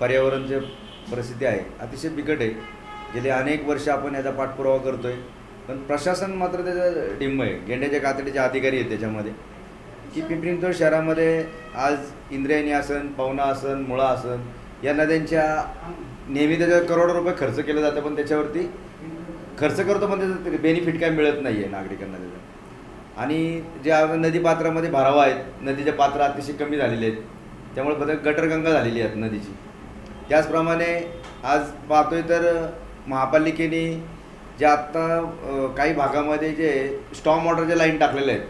पर्यावरणची परिस्थिती आहे अतिशय बिकट आहे. गेले अनेक वर्ष आपण याचा पाठपुरावा करतो आहे पण प्रशासन मात्र त्याचं डिंब आहे. गेंड्याच्या कातडीचे अधिकारी आहेत त्याच्यामध्ये. की पिंपरी चिंचवड शहरामध्ये आज इंद्रायणी आसन पवना आसन मुळा आसन या नद्यांच्या नेहमी त्याच्यावर करोडो रुपये खर्च केलं जातं पण त्याच्यावरती खर्च करतो पण त्याचं बेनिफिट काय मिळत नाही आहे नागरिकांना त्याचं. आणि ज्या नदीपात्रामध्ये भरावा आहेत नदीचे पात्र अतिशय कमी झालेले आहेत. त्यामुळे बदल गटरगंगा झालेली आहेत नदीची. त्याचप्रमाणे आज पाहतोय तर महापालिकेने जे आत्ता काही भागामध्ये जे स्टॉम वॉटरचे लाईन टाकलेले आहेत.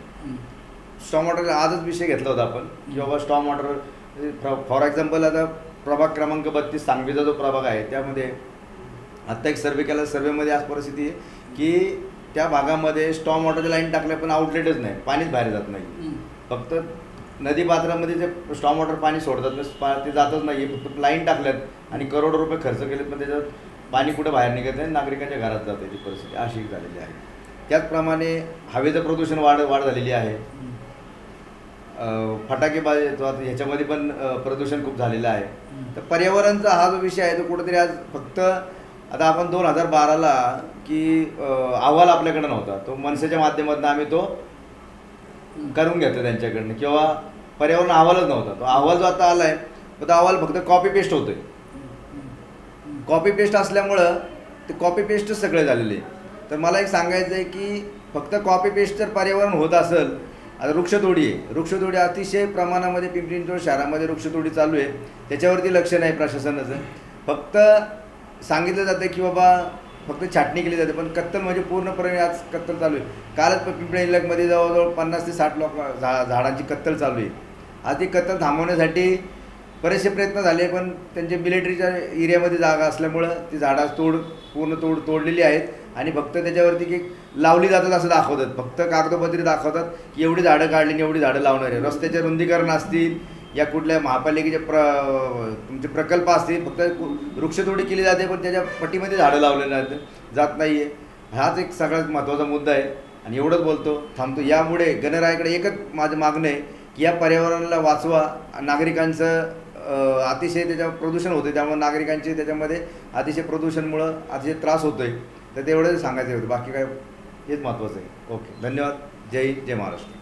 स्टॉम वॉटर आजच विषय घेतला होता आपण. की बाबा स्टॉम वॉटर फॉर एक्झाम्पल आता प्रभाग क्रमांक बत्तीस सांगवीचा जो प्रभाग आहे त्यामध्ये आत्ता एक सर्वे केला. सर्वेमध्ये आज परिस्थिती आहे की त्या भागामध्ये स्टॉम वॉटरच्या लाईन टाकल्या पण आउटलेटच नाही. पाणीच बाहेर जात नाही. फक्त नदी पात्रामध्ये जे स्टॉम वॉटर पाणी सोडतात ते जातच नाही फक्त लाईन टाकल्यात आणि करोडो रुपये खर्च केलेत पण त्याच्यात पाणी कुठं बाहेर निघत नाही नागरिकांच्या घरात जाते ती परिस्थिती. अशी झालेली आहे. त्याचप्रमाणे हवेचं प्रदूषण वाढ वाढ झालेली आहे. फटाकेबाजी आता ह्याच्यामध्ये पण प्रदूषण खूप झालेलं आहे. तर पर्यावरणचा हा जो विषय आहे तो कुठेतरी आज फक्त आता आपण दोन हजार बाराला की अहवाल आपल्याकडे नव्हता. तो मनसेच्या माध्यमातून आम्ही तो करून घेतो त्यांच्याकडनं किंवा पर्यावरण अहवालच नव्हता. तो अहवाल जो आता आला आहे तो अहवाल फक्त कॉपी पेस्ट होतोय. कॉपी पेस्ट असल्यामुळं ते कॉपी पेस्टच सगळे झालेले. आहे तर मला एक सांगायचं आहे की फक्त कॉपी पेस्ट जर पर्यावरण होत असेल आता वृक्षतोडी आहे. वृक्षतोडी अतिशय प्रमाणामध्ये पिंपरी चिंचवड शहरामध्ये वृक्षतोडी चालू आहे. त्याच्यावरती लक्ष नाही प्रशासनाचं. फक्त सांगितलं जातं की बाबा फक्त छाटणी केली जाते पण कत्तल म्हणजे पूर्णपणे आज कत्तल चालू आहे. कालच पिंपळे पिंपरी जवळजवळ पन्नास ते साठ लोक झा झाडांची कत्तल चालू आहे. आज ती कत्तल थांबवण्यासाठी बरेचसे प्रयत्न झाले पण त्यांचे मिलिटरीच्या एरियामध्ये जागा असल्यामुळं ती झाडं तोड पूर्ण तोड तोडलेली आहेत आणि फक्त त्याच्यावरती की लावली जातात असं दाखवतात. फक्त कागदोपत्री दाखवतात की एवढी झाडं काढली आणि एवढी झाडं लावणार आहे. रस्त्याचे रुंदीकरण असतील या कुठल्या महापालिकेचे प्र तुमचे प्रकल्प असतील फक्त वृक्षतोडी केली जाते पण त्याच्या पट्टीमध्ये झाडं लावले जात जात नाही आहे हाच एक सगळ्यात महत्त्वाचा मुद्दा आहे. आणि एवढंच बोलतो थांबतो. यामुळे गणरायाकडे एकच माझं मागणं आहे की या पर्यावरणाला वाचवा. नागरिकांचं अतिशय त्याच्या प्रदूषण होते त्यामुळे नागरिकांचे त्याच्यामध्ये अतिशय प्रदूषणमुळं अतिशय त्रास होतो आहे तर तेवढंच सांगायचं होतं. बाकी काय हेच महत्त्वाचं आहे. ओके. धन्यवाद. जय हिंद जय महाराष्ट्र.